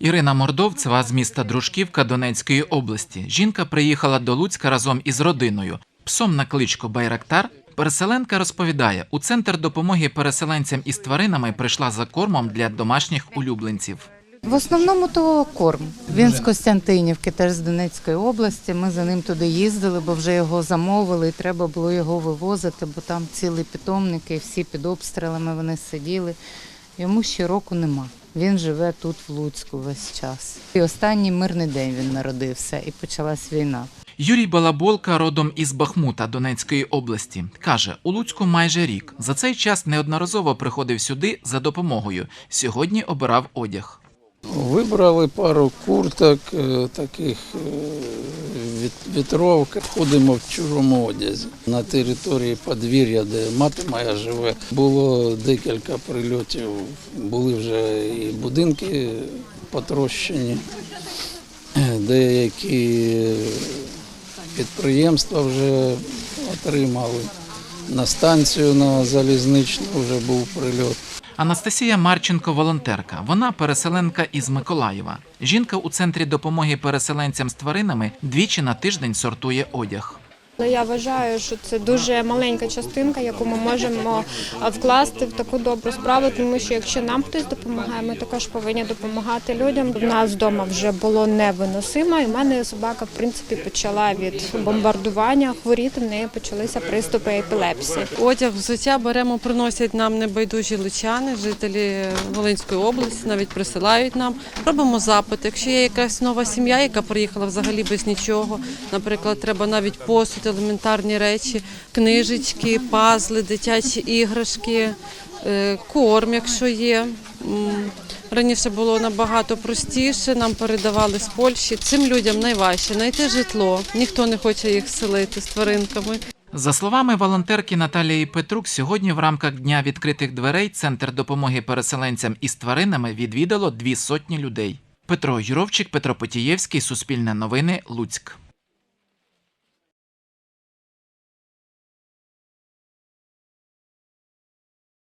Ірина Мордовцева з міста Дружківка Донецької області. Жінка приїхала до Луцька разом із родиною. Псом на кличку Байрактар. Переселенка розповідає, у центр допомоги переселенцям із тваринами прийшла за кормом для домашніх улюбленців. В основному то корм. Він з Костянтинівки, теж з Донецької області. Ми за ним туди їздили, бо вже його замовили, і треба було його вивозити, бо там цілі питомники, всі під обстрілами вони сиділи. Йому ще року нема. Він живе тут, в Луцьку, весь час. І останній мирний день він народився, і почалась війна. Юрій Балаболка родом із Бахмута Донецької області. Каже, у Луцьку майже рік. За цей час неодноразово приходив сюди за допомогою. Сьогодні обирав одяг. Вибрали пару курток, е, таких вітровок. Ходимо в чужому одязі. На території подвір'я, де мати моя живе, було декілька прильотів. Були вже і будинки потрощені, деякі підприємства вже отримали. На станцію на залізничну вже був прильот. Анастасія Марченко волонтерка. Вона переселенка із Миколаєва. Жінка у центрі допомоги переселенцям з тваринами двічі на тиждень сортує одяг. Але я вважаю, що це дуже маленька частинка, яку ми можемо вкласти в таку добру справу, тому що якщо нам хтось допомагає, ми також повинні допомагати людям. У нас вдома вже було невиносимо, і в мене собака в принципі почала від бомбардування хворіти. В неї почалися приступи епілепсії. Одяг, взуття беремо, приносять нам небайдужі лучани, жителі Волинської області, навіть присилають нам. Робимо запит. Якщо є якась нова сім'я, яка приїхала взагалі без нічого, наприклад, треба навіть посуд, елементарні речі, книжечки, пазли, дитячі іграшки, е, корм, якщо є. Раніше було набагато простіше, нам передавали з Польщі. Цим людям найважче знайти житло. Ніхто не хоче їх селити з тваринками. За словами волонтерки Наталії Петрук, сьогодні в рамках дня відкритих дверей Центр допомоги переселенцям із тваринами відвідало дві сотні людей. Петро Юровчик, Петро Потієвський, Суспільне новини, Луцьк.